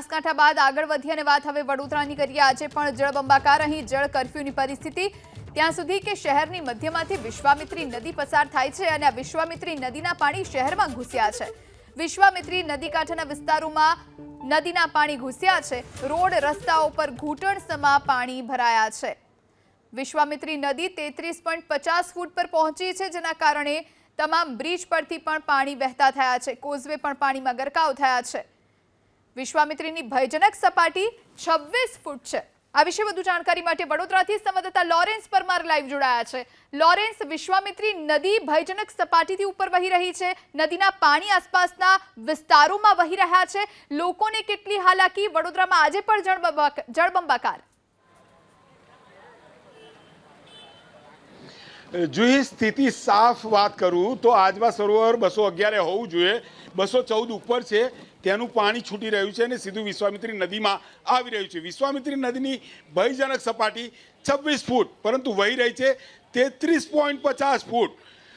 બનાસકાંઠા બાદ આગળ વધી અને વાત હવે વડોદરાની કરીએ. આજે પણ જળબંબાકાર અહીં જળ કરફ્યુની પરિસ્થિતિ. ત્યાં સુધી કે શહેરની મધ્યમાંથી વિશ્વામિત્રી નદી પસાર થાય છે અને આ વિશ્વામિત્રી નદીના પાણી શહેરમાં ઘૂસ્યા છે. વિશ્વામિત્રી નદી કાંઠાના વિસ્તારોમાં નદીના પાણી ઘૂસ્યા છે. રોડ, રસ્તાઓ પર ઘૂંટણસમા પાણી ભરાયા છે. વિશ્વામિત્રી નદી તેત્રીસ ફૂટ પર પહોંચી છે, જેના કારણે તમામ બ્રિજ પરથી પણ પાણી વહેતા થયા છે. કોઝવે પણ પાણીમાં ગરકાવ થયા છે. વિશ્વામિત્રીની ભયજનક સપાટી છવ્વીસ ફૂટ છે. આ વિશે વધુ જાણકારી માટે વડોદરાથી સંવાદદાતા લોરેન્સ પરમાર લાઈવ જોડાયા છે. લોરેન્સ, વિશ્વામિત્રી નદી ભયજનક સપાટીથી ઉપર વહી રહી છે. નદીના પાણી આસપાસના વિસ્તારોમાં વહી રહ્યા છે. લોકોને કેટલી હાલાકી વડોદરામાં આજે પણ જળબંબાક- જળબંબાકાર જુહી સ્થિતિ સાફ વાત કરું, તો આજવા સરોવર બસો અગિયારે હોવું જોઈએ. બસો ચૌદ ઉપર છે તેનું પાણી છૂટી રહ્યું છે અને સીધું વિશ્વામિત્રી નદીમાં આવી રહ્યું છે. વિશ્વામિત્રી નદીની ભયજનક સપાટી છવ્વીસ ફૂટ, પરંતુ વહી રહી છે તેત્રીસ પોઈન્ટ પચાસ ફૂટ.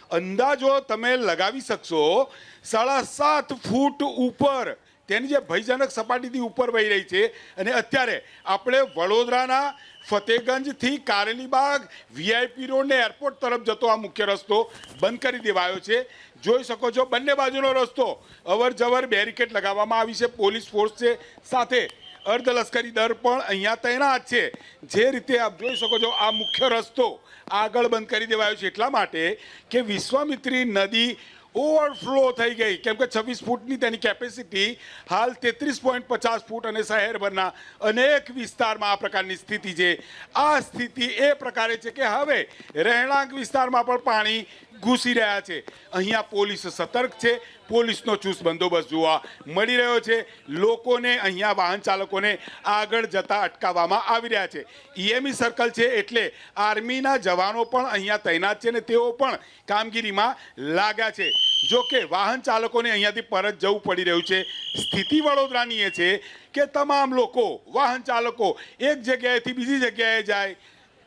અંદાજો તમે લગાવી શકશો, સાડા સાત ફૂટ ઉપર તેની જે ભયજનક સપાટીથી ઉપર વહી રહી છે અને અત્યારે આપણે વડોદરાના ફતેગંજથી કારેલીબાગ વીઆઈપી રોડને એરપોર્ટ તરફ જતો આ મુખ્ય રસ્તો બંધ કરી દેવાયો છે. જોઈ શકો છો બંને બાજુનો રસ્તો અવર જવર બેરિકેડ લગાવવામાં આવી છે. પોલીસ ફોર્સ છે સાથે અર્ધલશ્કરી દળ પણ અહીંયા તૈનાત છે. જે રીતે આપ જોઈ શકો છો આ મુખ્ય રસ્તો આગળ બંધ કરી દેવાયો છે. એટલા માટે કે વિશ્વામિત્રી નદી ઓવરફ્લો થઈ ગઈ. કેમ કે છવ્વીસ ફૂટની તેની કેપેસિટી હાલ તેત્રીસ પોઈન્ટ પચાસ ફૂટ અને શહેરભરના અનેક વિસ્તારમાં આ પ્રકારની સ્થિતિ છે. આ સ્થિતિ એ પ્રકારે છે કે હવે રહેણાંક વિસ્તારમાં પણ પાણી ઘૂસી રહ્યા છે. અહીંયા પોલીસ સતર્ક છે. પોલીસનો ચુસ્ત બંદોબસ્ત જોવા મળી રહ્યો છે. લોકોને અહીંયા વાહન ચાલકોને આગળ જતા અટકાવવામાં આવી રહ્યા છે. ઈએમઈ સર્કલ છે એટલે આર્મીના જવાનો પણ અહીંયા તૈનાત છે ને તેઓ પણ કામગીરીમાં લાગ્યા છે. જો કે વાહન ચાલકોને અહીંયાથી પરત જવું પડી રહ્યું છે. સ્થિતિ વડોદરાની એ છે કે તમામ લોકો, વાહન ચાલકો એક જગ્યાએથી બીજી જગ્યાએ જાય.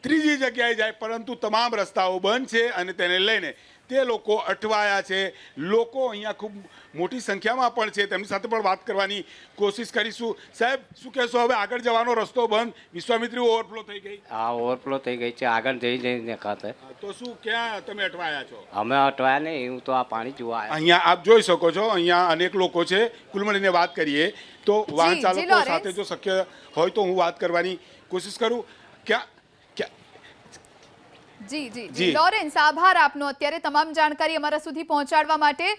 ત્રીજી જગ્યાએ જાય પરંતુ તમામ રસ્તાઓ બંધ છે અને તેને લઈને તે લોકો અટવાયા છે. લોકો અહીંયા ખૂબ મોટી સંખ્યામાં પણ છે. તેમની સાથે પણ વાત કરવાની કોશિશ કરીશું. સાહેબ શું કહેશો? હવે આગળ જવાનો રસ્તો બંધ. વિશ્વામિત્રી ઓવરફ્લો થઈ ગઈ. આ ઓવરફ્લો થઈ ગઈ છે. આગળ જઈ જઈને ખાતે તો શું ક્યાં તમે અટવાયા છો? અમે અટવાયા નહીં. હું તો આ પાણી જોવા અહીંયા આપ જોઈ શકો છો. અહીંયા અનેક લોકો છે. કુલ મળીને વાત કરીએ. તો વાહન ચાલકો સાથે જો શક્ય હોય તો હું વાત કરવાની કોશિશ કરું. ક્યાં જી જી લોરેન્સ આભાર આપનો અત્યારે તમામ જાણકારી અમારા સુધી પહોંચાડવા માટે.